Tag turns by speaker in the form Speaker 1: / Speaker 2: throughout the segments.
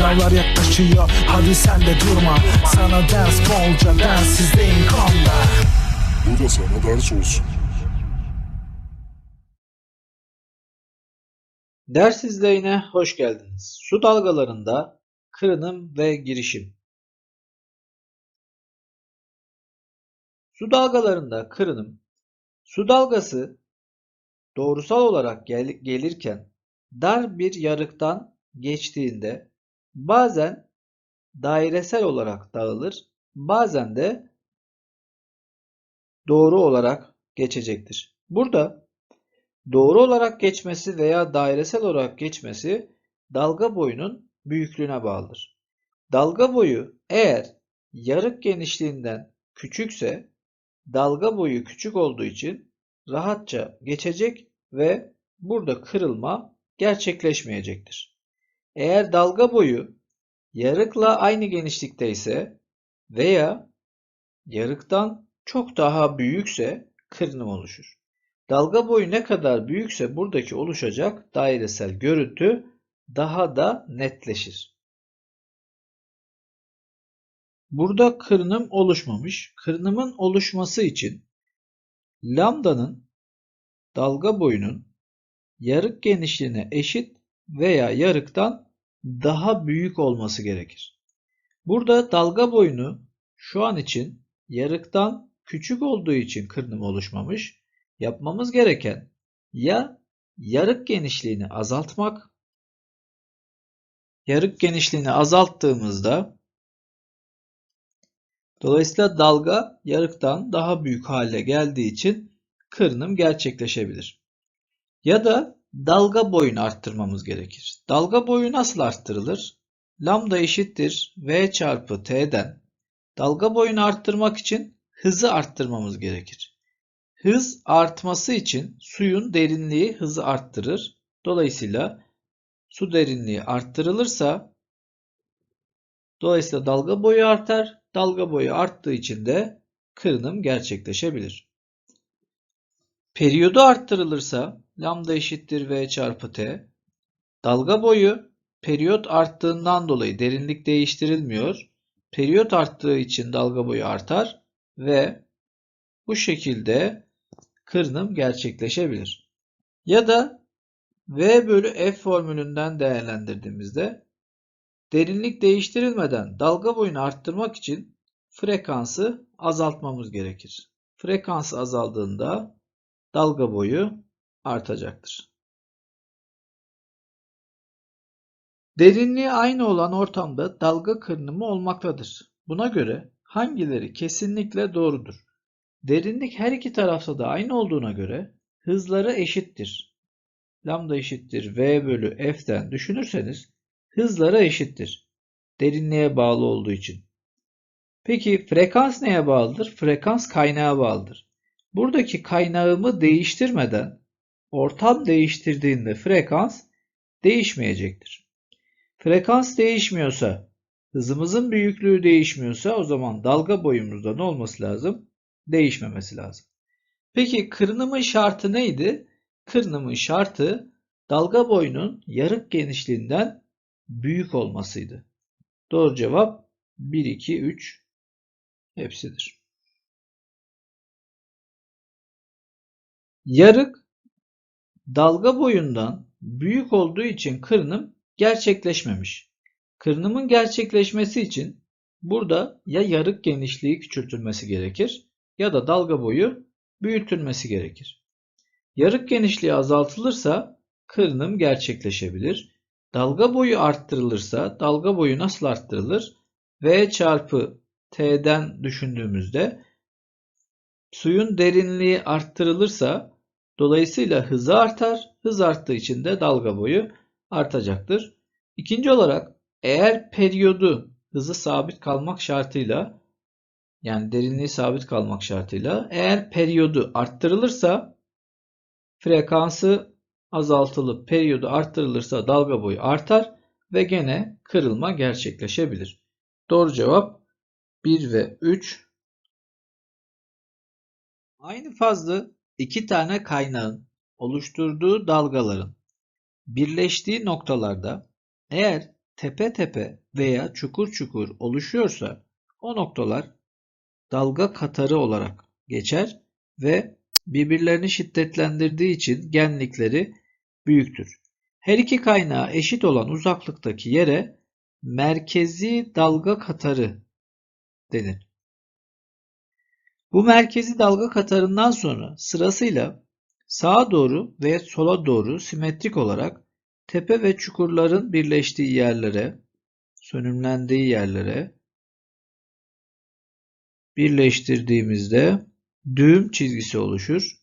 Speaker 1: Sınavlar yaklaşıyor hadi sen de durma Sana ders bolca densizliğin konda
Speaker 2: Bu da sana ders olsun.
Speaker 3: Ders izleyine hoş geldiniz. Su dalgalarında kırınım ve girişim. Su dalgalarında kırınım, su dalgası doğrusal olarak gel- gelirken dar bir yarıktan geçtiğinde bazen dairesel olarak dağılır, bazen de doğru olarak geçecektir. Burada doğru olarak geçmesi veya dairesel olarak geçmesi dalga boyunun büyüklüğüne bağlıdır. Dalga boyu eğer yarık genişliğinden küçükse dalga boyu küçük olduğu için rahatça geçecek ve burada kırılma gerçekleşmeyecektir. Eğer dalga boyu yarıkla aynı genişlikte ise veya yarıktan çok daha büyükse kırınım oluşur. Dalga boyu ne kadar büyükse buradaki oluşacak dairesel görüntü daha da netleşir. Burada kırınım oluşmamış. Kırınımın oluşması için lambdanın dalga boyunun yarık genişliğine eşit veya yarıktan daha büyük olması gerekir. Burada dalga boyunu şu an için yarıktan küçük olduğu için kırınım oluşmamış. Yapmamız gereken ya yarık genişliğini azaltmak. Yarık genişliğini azalttığımızda dolayısıyla dalga yarıktan daha büyük hale geldiği için kırınım gerçekleşebilir. Ya da dalga boyunu arttırmamız gerekir. Dalga boyu nasıl arttırılır? Lambda eşittir v çarpı t'den. Dalga boyunu arttırmak için hızı arttırmamız gerekir. Hız artması için suyun derinliği hızı arttırır. Dolayısıyla su derinliği arttırılırsa dolayısıyla dalga boyu artar. Dalga boyu arttığı için de kırınım gerçekleşebilir. Periyodu arttırılırsa lambda eşittir v çarpı t. Dalga boyu periyot arttığından dolayı derinlik değiştirilmiyor. Periyot arttığı için dalga boyu artar ve bu şekilde kırınım gerçekleşebilir. Ya da V bölü F formülünden değerlendirdiğimizde derinlik değiştirilmeden dalga boyunu arttırmak için frekansı azaltmamız gerekir. Frekans azaldığında dalga boyu artacaktır. Derinliği aynı olan ortamda dalga kırınımı olmaktadır. Buna göre hangileri kesinlikle doğrudur? Derinlik her iki tarafta da aynı olduğuna göre hızları eşittir. Lambda eşittir v bölü f'ten düşünürseniz hızları eşittir. Derinliğe bağlı olduğu için. Peki frekans neye bağlıdır? Frekans kaynağa bağlıdır. Buradaki kaynağımı değiştirmeden ortam değiştirdiğinde frekans değişmeyecektir. Frekans değişmiyorsa, hızımızın büyüklüğü değişmiyorsa o zaman dalga boyumuzda ne olması lazım? Değişmemesi lazım. Peki kırınımın şartı neydi? Kırınımın şartı dalga boyunun yarık genişliğinden büyük olmasıydı. Doğru cevap 1, 2, 3 hepsidir. Yarık dalga boyundan büyük olduğu için kırınım gerçekleşmemiş. Kırınımın gerçekleşmesi için burada ya yarık genişliği küçültülmesi gerekir ya da dalga boyu büyütülmesi gerekir. Yarık genişliği azaltılırsa kırınım gerçekleşebilir. Dalga boyu arttırılırsa dalga boyu nasıl arttırılır? V çarpı T'den düşündüğümüzde suyun derinliği arttırılırsa dolayısıyla hızı artar. Hız arttığı için de dalga boyu artacaktır. İkinci olarak eğer periyodu hızı sabit kalmak şartıyla yani derinliği sabit kalmak şartıyla eğer periyodu arttırılırsa frekansı azaltılıp periyodu arttırılırsa dalga boyu artar ve gene kırılma gerçekleşebilir. Doğru cevap 1 ve 3. Aynı fazlı iki tane kaynağın oluşturduğu dalgaların birleştiği noktalarda eğer tepe tepe veya çukur çukur oluşuyorsa o noktalar dalga katarı olarak geçer ve birbirlerini şiddetlendirdiği için genlikleri büyüktür. Her iki kaynağı eşit olan uzaklıktaki yere merkezi dalga katarı denir. Bu merkezi dalga katarından sonra sırasıyla sağa doğru ve sola doğru simetrik olarak tepe ve çukurların birleştiği yerlere, sönümlendiği yerlere birleştirdiğimizde düğüm çizgisi oluşur.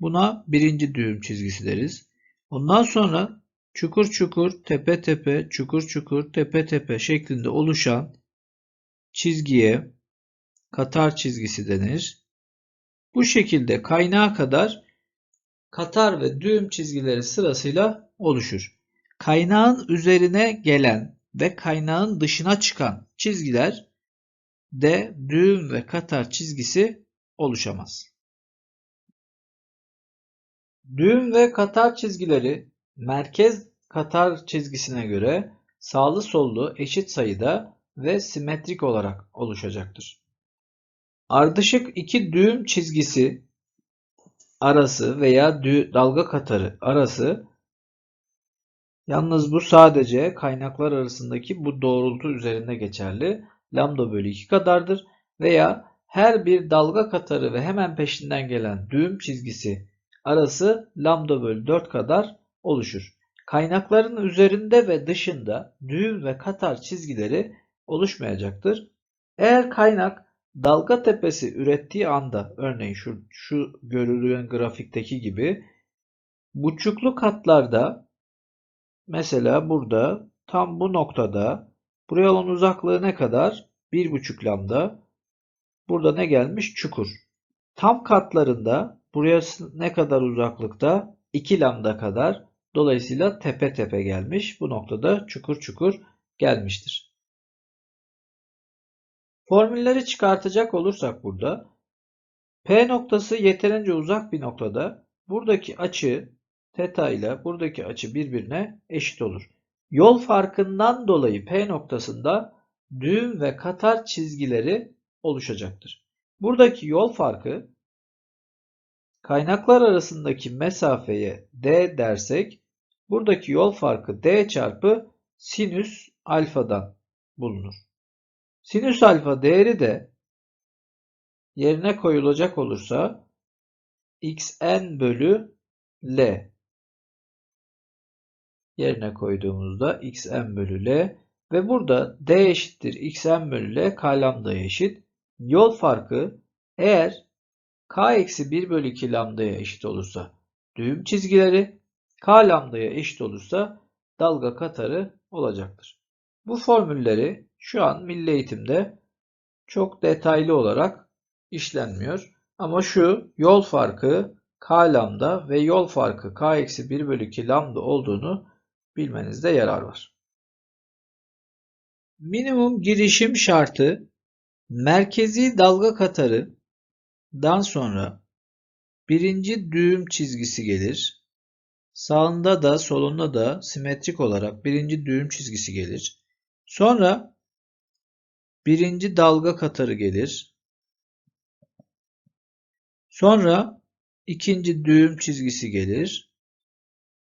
Speaker 3: Buna birinci düğüm çizgisi deriz. Ondan sonra çukur çukur, tepe tepe, çukur çukur, tepe tepe şeklinde oluşan çizgiye katar çizgisi denir. Bu şekilde kaynağa kadar katar ve düğüm çizgileri sırasıyla oluşur. Kaynağın üzerine gelen ve kaynağın dışına çıkan çizgiler de düğüm ve katar çizgisi oluşamaz. Düğüm ve katar çizgileri merkez katar çizgisine göre sağlı sollu eşit sayıda ve simetrik olarak oluşacaktır. Ardışık iki düğüm çizgisi arası veya dalga katarı arası yalnız bu sadece kaynaklar arasındaki bu doğrultu üzerinde geçerli. Lambda bölü 2 kadardır veya her bir dalga katarı ve hemen peşinden gelen düğüm çizgisi arası lambda bölü 4 kadar oluşur. Kaynakların üzerinde ve dışında düğüm ve katar çizgileri oluşmayacaktır. Eğer kaynak dalga tepesi ürettiği anda örneğin şu, şu görülen grafikteki gibi buçuklu katlarda mesela burada tam bu noktada buraya olan uzaklığı ne kadar? 1,5 lambda. Burada ne gelmiş? Çukur. Tam katlarında burası ne kadar uzaklıkta? 2 lambda kadar. Dolayısıyla tepe tepe gelmiş. Bu noktada çukur çukur gelmiştir. Formülleri çıkartacak olursak burada P noktası yeterince uzak bir noktada buradaki açı teta ile buradaki açı birbirine eşit olur. Yol farkından dolayı P noktasında düğüm ve katar çizgileri oluşacaktır. Buradaki yol farkı kaynaklar arasındaki mesafeye D dersek buradaki yol farkı D çarpı sinüs alfadan bulunur. Sinüs alfa değeri de yerine koyulacak olursa xn bölü L yerine koyduğumuzda xn bölü L ve burada d eşittir xn bölü L k lambdaya eşit. Yol farkı eğer k eksi 1 bölü 2 lambdaya eşit olursa düğüm çizgileri k lambdaya eşit olursa dalga katarı olacaktır. Bu formülleri şu an milli eğitimde çok detaylı olarak işlenmiyor. Ama şu yol farkı k lambda ve yol farkı k eksi 1 bölü 2 lambda olduğunu bilmenizde yarar var. Minimum girişim şartı merkezi dalga katarıdan sonra birinci düğüm çizgisi gelir. Sağında da solunda da simetrik olarak birinci düğüm çizgisi gelir. Sonra birinci dalga katarı gelir. Sonra ikinci düğüm çizgisi gelir.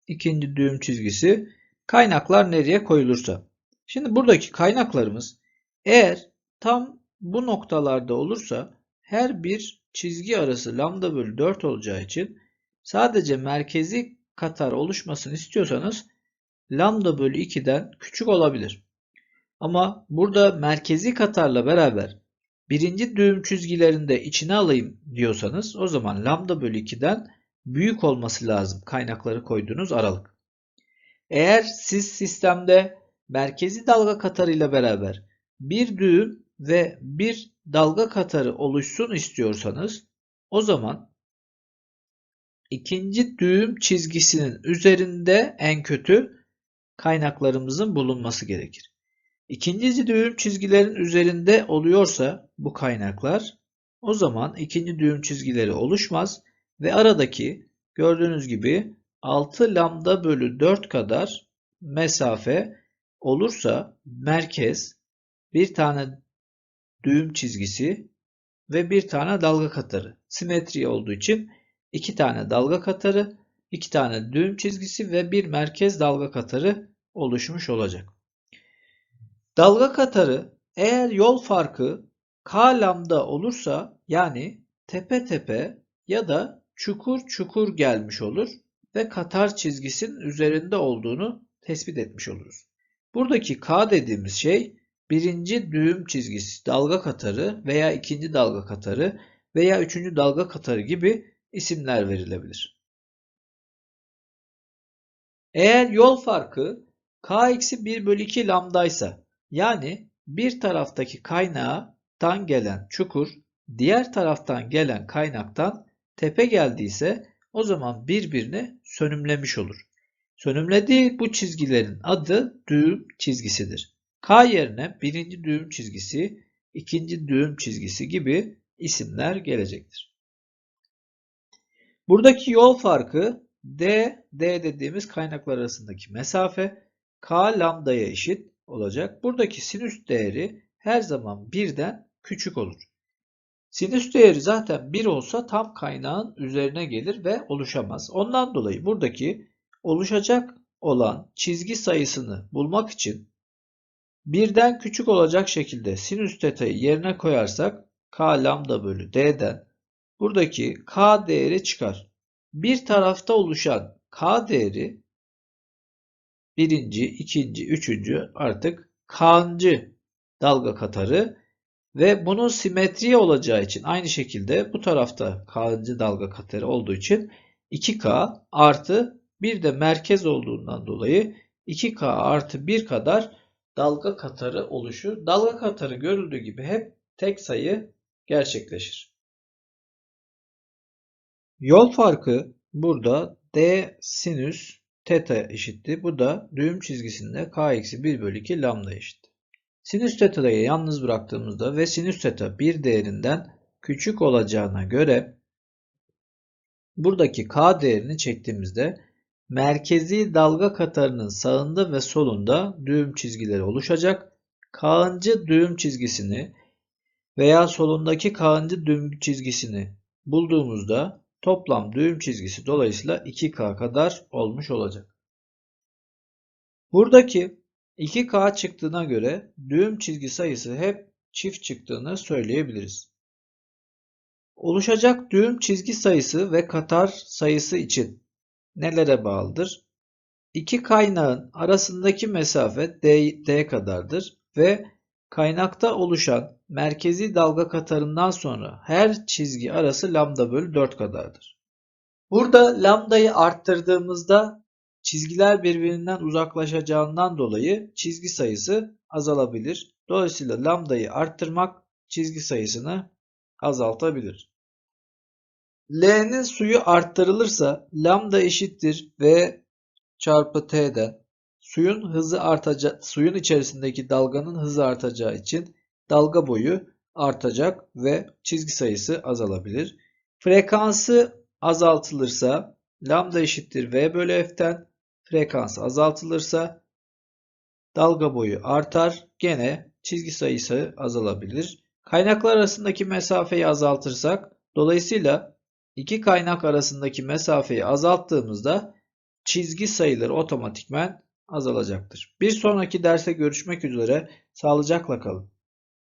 Speaker 3: İkinci düğüm çizgisi kaynaklar nereye koyulursa. Şimdi buradaki kaynaklarımız eğer tam bu noktalarda olursa her bir çizgi arası lambda bölü 4 olacağı için sadece merkezi katar oluşmasını istiyorsanız lambda bölü 2'den küçük olabilir. Ama burada merkezi katarla beraber birinci düğüm çizgilerinde içine alayım diyorsanız o zaman lambda bölü 2'den büyük olması lazım kaynakları koyduğunuz aralık. Eğer siz sistemde merkezi dalga katarıyla beraber bir düğüm ve bir dalga katarı oluşsun istiyorsanız o zaman ikinci düğüm çizgisinin üzerinde en kötü kaynaklarımızın bulunması gerekir. İkinci düğüm çizgilerin üzerinde oluyorsa bu kaynaklar o zaman ikinci düğüm çizgileri oluşmaz ve aradaki gördüğünüz gibi 6 lambda bölü 4 kadar mesafe olursa merkez bir tane düğüm çizgisi ve bir tane dalga katarı. Simetri olduğu için iki tane dalga katarı, iki tane düğüm çizgisi ve bir merkez dalga katarı oluşmuş olacak. Dalga katarı eğer yol farkı k lambda olursa yani tepe tepe ya da çukur çukur gelmiş olur ve katar çizgisinin üzerinde olduğunu tespit etmiş oluruz. Buradaki k dediğimiz şey birinci düğüm çizgisi dalga katarı veya ikinci dalga katarı veya üçüncü dalga katarı gibi isimler verilebilir. Eğer yol farkı k eksi 1 bölü 2 lambdaysa yani bir taraftaki kaynaktan gelen çukur diğer taraftan gelen kaynaktan tepe geldiyse o zaman birbirini sönümlemiş olur. Sönümlediği bu çizgilerin adı düğüm çizgisidir. K yerine birinci düğüm çizgisi, ikinci düğüm çizgisi gibi isimler gelecektir. Buradaki yol farkı D, D dediğimiz kaynaklar arasındaki mesafe K lambdaya eşit olacak. Buradaki sinüs değeri her zaman birden küçük olur. Sinüs değeri zaten 1 olsa tam kaynağın üzerine gelir ve oluşamaz. Ondan dolayı buradaki oluşacak olan çizgi sayısını bulmak için birden küçük olacak şekilde sinüs teta'yı yerine koyarsak k lambda bölü d'den buradaki k değeri çıkar. Bir tarafta oluşan k değeri birinci, ikinci, üçüncü artık k'ncı dalga katarı ve bunun simetri olacağı için aynı şekilde bu tarafta k'ncı dalga katarı olduğu için 2k artı bir de merkez olduğundan dolayı 2k artı 1 kadar dalga katarı oluşur. Dalga katarı görüldüğü gibi hep tek sayı gerçekleşir. Yol farkı burada d sinüs teta eşitti. Bu da düğüm çizgisinde k eksi 1 bölü 2 lambda eşit. Sinüs teta'yı yalnız bıraktığımızda ve sinüs teta bir değerinden küçük olacağına göre buradaki k değerini çektiğimizde merkezi dalga katarının sağında ve solunda düğüm çizgileri oluşacak. K'ıncı düğüm çizgisini veya solundaki K'ıncı düğüm çizgisini bulduğumuzda toplam düğüm çizgisi dolayısıyla 2K kadar olmuş olacak. Buradaki 2K çıktığına göre düğüm çizgi sayısı hep çift çıktığını söyleyebiliriz. Oluşacak düğüm çizgi sayısı ve katar sayısı için nelere bağlıdır? İki kaynağın arasındaki mesafe D, D kadardır ve kaynakta oluşan merkezi dalga katarından sonra her çizgi arası lambda bölü 4 kadardır. Burada lambdayı arttırdığımızda çizgiler birbirinden uzaklaşacağından dolayı çizgi sayısı azalabilir. Dolayısıyla lambdayı arttırmak çizgi sayısını azaltabilir. L'nin suyu arttırılırsa lambda eşittir V çarpı T'den suyun hızı artacak, suyun içerisindeki dalganın hızı artacağı için dalga boyu artacak ve çizgi sayısı azalabilir. Frekansı azaltılırsa lambda eşittir V bölü F'ten frekans azaltılırsa dalga boyu artar. Gene çizgi sayısı azalabilir. Kaynaklar arasındaki mesafeyi azaltırsak dolayısıyla iki kaynak arasındaki mesafeyi azalttığımızda çizgi sayıları otomatikmen azalacaktır. Bir sonraki derste görüşmek üzere. Sağlıcakla kalın.